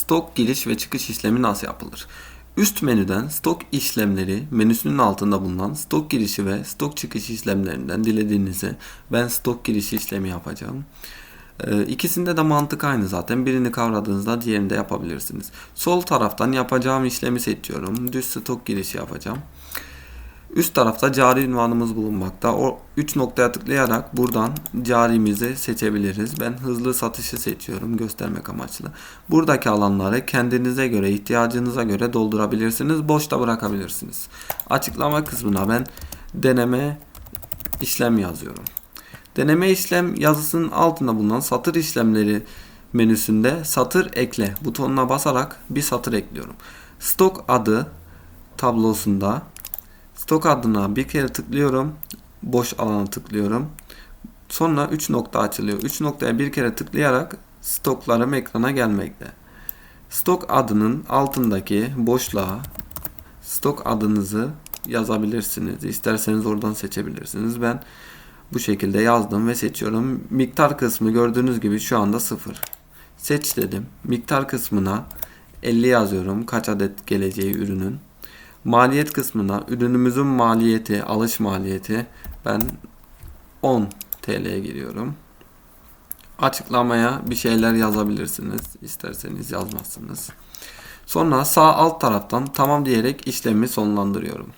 stok giriş ve çıkış işlemi nasıl yapılır? Üst menüden stok işlemleri menüsünün altında bulunan stok girişi ve stok çıkış işlemlerinden dilediğinizi ben stok girişi işlemi yapacağım. Ee, İkisinde de mantık aynı zaten. Birini kavradığınızda diğerini de yapabilirsiniz. Sol taraftan yapacağım işlemi seçiyorum. Düz stok girişi yapacağım. Üst tarafta cari ünvanımız bulunmakta. O 3 noktaya tıklayarak buradan carimizi seçebiliriz. Ben hızlı satışı seçiyorum göstermek amaçlı. Buradaki alanları kendinize göre, ihtiyacınıza göre doldurabilirsiniz. Boşta bırakabilirsiniz. Açıklama kısmına ben deneme işlem yazıyorum. Deneme işlem yazısının altında bulunan satır işlemleri menüsünde satır ekle butonuna basarak bir satır ekliyorum. Stok adı tablosunda stok adına bir kere tıklıyorum. Boş alana tıklıyorum. Sonra 3 nokta açılıyor. 3 noktaya bir kere tıklayarak stoklarım ekrana gelmekte. Stok adının altındaki boşluğa stok adınızı yazabilirsiniz. İsterseniz oradan seçebilirsiniz. Ben bu şekilde yazdım ve seçiyorum. Miktar kısmı gördüğünüz gibi şu anda 0. Seç dedim. Miktar kısmına 50 yazıyorum. Kaç adet geleceği ürünün. Maliyet kısmına ürünümüzün maliyeti, alış maliyeti ben 10 TL'ye giriyorum. Açıklamaya bir şeyler yazabilirsiniz. İsterseniz yazmazsınız. Sonra sağ alt taraftan tamam diyerek işlemi sonlandırıyorum.